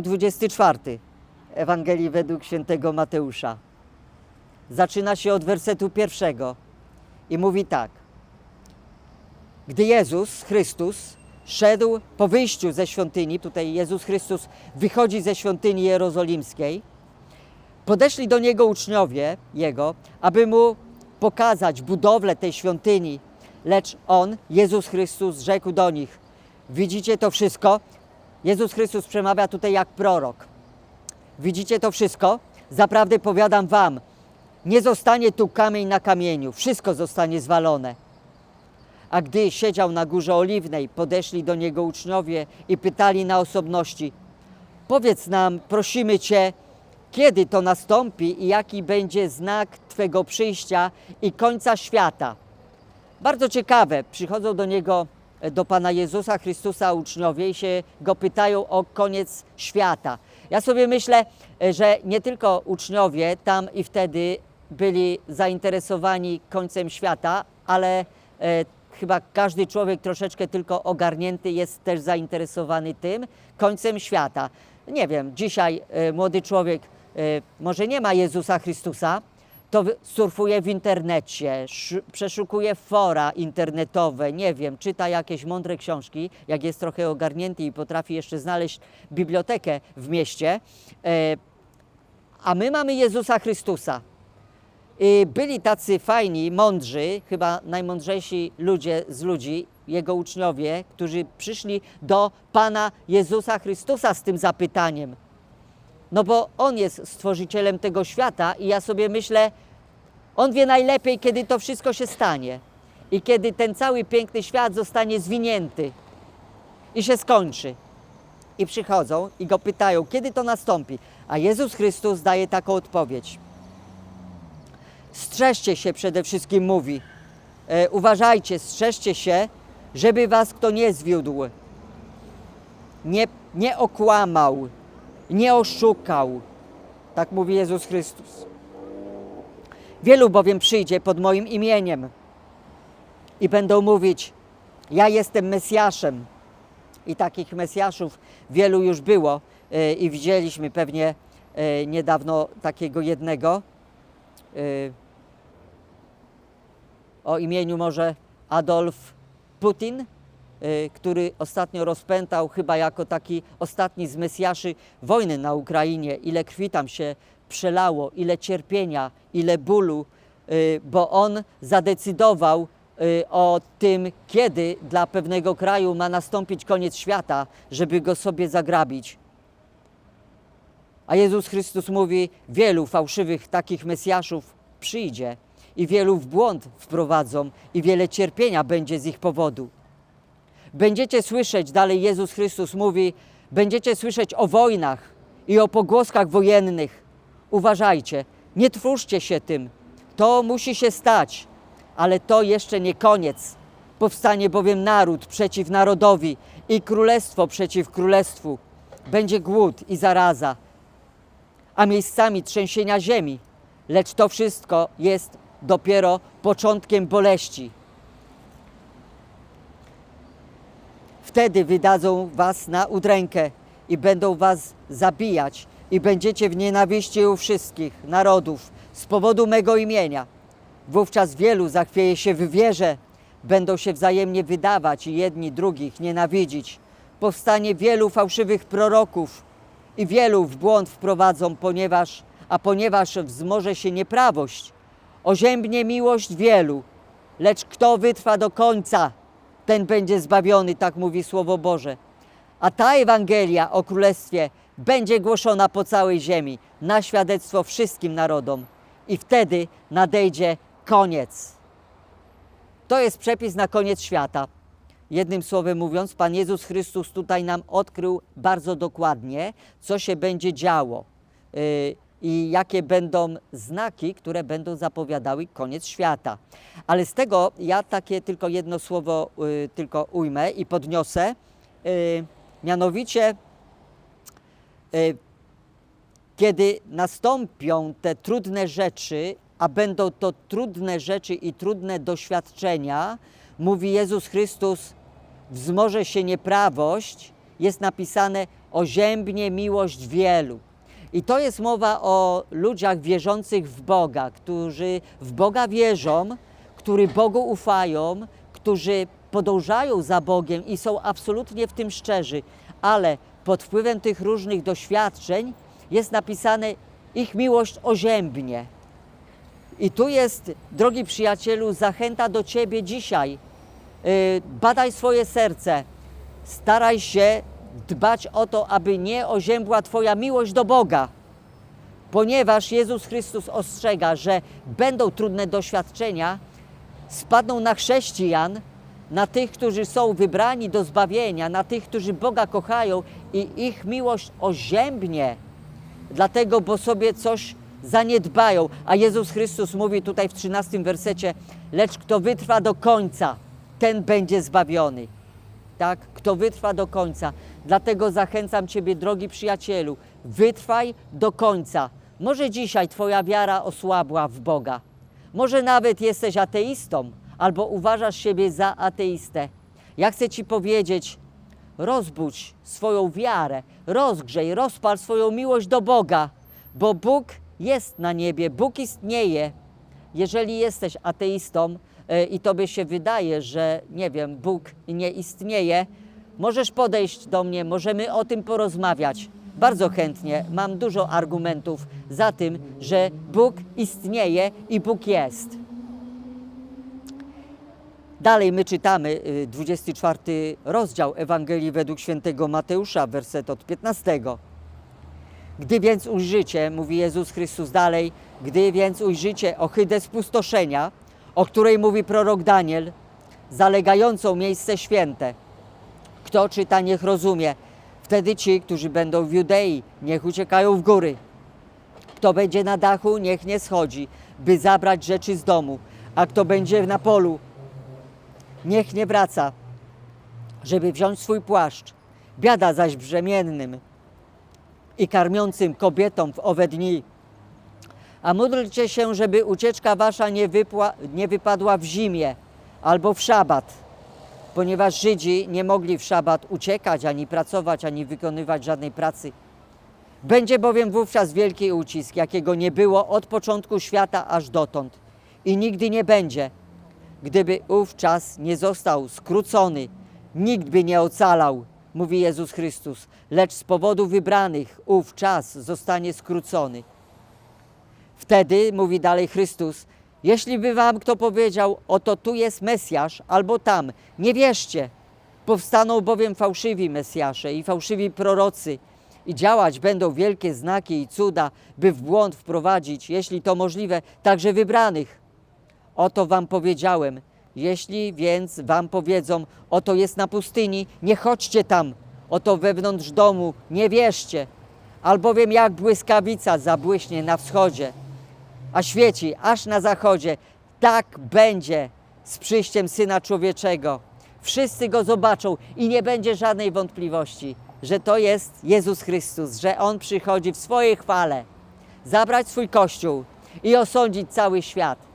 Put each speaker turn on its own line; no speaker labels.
24 Ewangelii według świętego Mateusza. Zaczyna się od wersetu pierwszego i mówi tak. Gdy Jezus Chrystus szedł po wyjściu ze świątyni, tutaj Jezus Chrystus wychodzi ze świątyni jerozolimskiej, podeszli do niego uczniowie jego, aby mu pokazać budowlę tej świątyni, lecz on, Jezus Chrystus, rzekł do nich: Widzicie to wszystko? Jezus Chrystus przemawia tutaj jak prorok. Widzicie to wszystko? Zaprawdę powiadam wam, nie zostanie tu kamień na kamieniu, wszystko zostanie zwalone. A gdy siedział na górze oliwnej, podeszli do niego uczniowie i pytali na osobności: Powiedz nam, prosimy cię, kiedy to nastąpi i jaki będzie znak Twego przyjścia i końca świata. Bardzo ciekawe, przychodzą do niego, do Pana Jezusa Chrystusa uczniowie i się go pytają o koniec świata. Ja sobie myślę, e, że nie tylko uczniowie tam i wtedy byli zainteresowani końcem świata, ale e, chyba każdy człowiek troszeczkę tylko ogarnięty jest też zainteresowany tym końcem świata. Nie wiem, dzisiaj e, młody człowiek e, może nie ma Jezusa Chrystusa, to surfuje w internecie, sz- przeszukuje fora internetowe, nie wiem, czyta jakieś mądre książki, jak jest trochę ogarnięty i potrafi jeszcze znaleźć bibliotekę w mieście. E, a my mamy Jezusa Chrystusa. Byli tacy fajni, mądrzy, chyba najmądrzejsi ludzie z ludzi, jego uczniowie, którzy przyszli do Pana Jezusa Chrystusa z tym zapytaniem. No bo On jest stworzycielem tego świata i ja sobie myślę, On wie najlepiej, kiedy to wszystko się stanie i kiedy ten cały piękny świat zostanie zwinięty i się skończy. I przychodzą i go pytają, kiedy to nastąpi. A Jezus Chrystus daje taką odpowiedź. Strzeżcie się przede wszystkim, mówi. E, uważajcie, strzeżcie się, żeby was kto nie zwiódł, nie, nie okłamał, nie oszukał. Tak mówi Jezus Chrystus. Wielu bowiem przyjdzie pod moim imieniem i będą mówić: Ja jestem Mesjaszem. I takich Mesjaszów wielu już było e, i widzieliśmy pewnie e, niedawno takiego jednego e, o imieniu może Adolf Putin, który ostatnio rozpętał chyba jako taki ostatni z Mesjaszy wojny na Ukrainie. Ile krwi tam się przelało, ile cierpienia, ile bólu, y, bo on zadecydował y, o tym, kiedy dla pewnego kraju ma nastąpić koniec świata, żeby go sobie zagrabić. A Jezus Chrystus mówi: Wielu fałszywych takich Mesjaszów przyjdzie i wielu w błąd wprowadzą, i wiele cierpienia będzie z ich powodu. Będziecie słyszeć, dalej Jezus Chrystus mówi, będziecie słyszeć o wojnach i o pogłoskach wojennych. Uważajcie, nie trwóżcie się tym. To musi się stać, ale to jeszcze nie koniec. Powstanie bowiem naród przeciw narodowi i królestwo przeciw królestwu. Będzie głód i zaraza, a miejscami trzęsienia ziemi. Lecz to wszystko jest dopiero początkiem boleści. Wtedy wydadzą was na udrękę i będą was zabijać i będziecie w nienawiści u wszystkich narodów z powodu mego imienia. Wówczas wielu zachwieje się w wierze, będą się wzajemnie wydawać i jedni drugich nienawidzić. Powstanie wielu fałszywych proroków i wielu w błąd wprowadzą, ponieważ, a ponieważ wzmoże się nieprawość, oziębnie miłość wielu, lecz kto wytrwa do końca, ten będzie zbawiony, tak mówi Słowo Boże. A ta Ewangelia o Królestwie będzie głoszona po całej ziemi, na świadectwo wszystkim narodom. I wtedy nadejdzie koniec. To jest przepis na koniec świata. Jednym słowem mówiąc, Pan Jezus Chrystus tutaj nam odkrył bardzo dokładnie, co się będzie działo yy, i jakie będą znaki, które będą zapowiadały koniec świata. Ale z tego ja takie tylko jedno słowo yy, tylko ujmę i podniosę, yy, mianowicie yy, kiedy nastąpią te trudne rzeczy, a będą to trudne rzeczy i trudne doświadczenia, mówi Jezus Chrystus, wzmoże się nieprawość jest napisane oziębnie miłość wielu. I to jest mowa o ludziach wierzących w Boga, którzy w Boga wierzą, którzy Bogu ufają, którzy podążają za Bogiem i są absolutnie w tym szczerzy, ale pod wpływem tych różnych doświadczeń jest napisane ich miłość oziębnie. I tu jest, drogi przyjacielu, zachęta do Ciebie dzisiaj. Yy, badaj swoje serce, staraj się dbać o to, aby nie oziębła Twoja miłość do Boga, ponieważ Jezus Chrystus ostrzega, że będą trudne doświadczenia, spadną na chrześcijan, na tych, którzy są wybrani do zbawienia, na tych, którzy Boga kochają i ich miłość oziębnie, dlatego, bo sobie coś zaniedbają. A Jezus Chrystus mówi tutaj w 13 wersecie, lecz kto wytrwa do końca, ten będzie zbawiony. Tak? Kto wytrwa do końca. Dlatego zachęcam Ciebie, drogi przyjacielu, wytrwaj do końca. Może dzisiaj Twoja wiara osłabła w Boga. Może nawet jesteś ateistą albo uważasz siebie za ateistę. Ja chcę Ci powiedzieć, rozbudź swoją wiarę, rozgrzej, rozpal swoją miłość do Boga, bo Bóg jest na niebie, Bóg istnieje. Jeżeli jesteś ateistą i tobie się wydaje, że nie wiem, Bóg nie istnieje, możesz podejść do mnie, możemy o tym porozmawiać. Bardzo chętnie mam dużo argumentów za tym, że Bóg istnieje i Bóg jest. Dalej my czytamy y, 24 rozdział Ewangelii według świętego Mateusza, werset od 15. Gdy więc ujrzycie, mówi Jezus Chrystus dalej, gdy więc ujrzycie ohydę spustoszenia, o której mówi prorok Daniel, zalegającą miejsce święte, kto czyta, niech rozumie. Wtedy ci, którzy będą w Judei, niech uciekają w góry. Kto będzie na dachu, niech nie schodzi, by zabrać rzeczy z domu, a kto będzie na polu, niech nie wraca, żeby wziąć swój płaszcz. Biada zaś brzemiennym i karmiącym kobietom w owe dni. A módlcie się, żeby ucieczka wasza nie, wypła, nie wypadła w zimie albo w szabat, ponieważ Żydzi nie mogli w szabat uciekać, ani pracować, ani wykonywać żadnej pracy. Będzie bowiem wówczas wielki ucisk, jakiego nie było od początku świata aż dotąd i nigdy nie będzie. Gdyby ów czas nie został skrócony, nikt by nie ocalał, mówi Jezus Chrystus, lecz z powodu wybranych ów czas zostanie skrócony. Wtedy, mówi dalej Chrystus, jeśli by wam kto powiedział, oto tu jest Mesjasz, albo tam, nie wierzcie. Powstaną bowiem fałszywi Mesjasze i fałszywi prorocy i działać będą wielkie znaki i cuda, by w błąd wprowadzić, jeśli to możliwe, także wybranych. Oto wam powiedziałem, jeśli więc wam powiedzą, oto jest na pustyni, nie chodźcie tam, oto wewnątrz domu, nie wierzcie, albowiem jak błyskawica zabłyśnie na wschodzie, a świeci aż na zachodzie, tak będzie z przyjściem Syna Człowieczego. Wszyscy Go zobaczą i nie będzie żadnej wątpliwości, że to jest Jezus Chrystus, że On przychodzi w swojej chwale, zabrać swój Kościół i osądzić cały świat.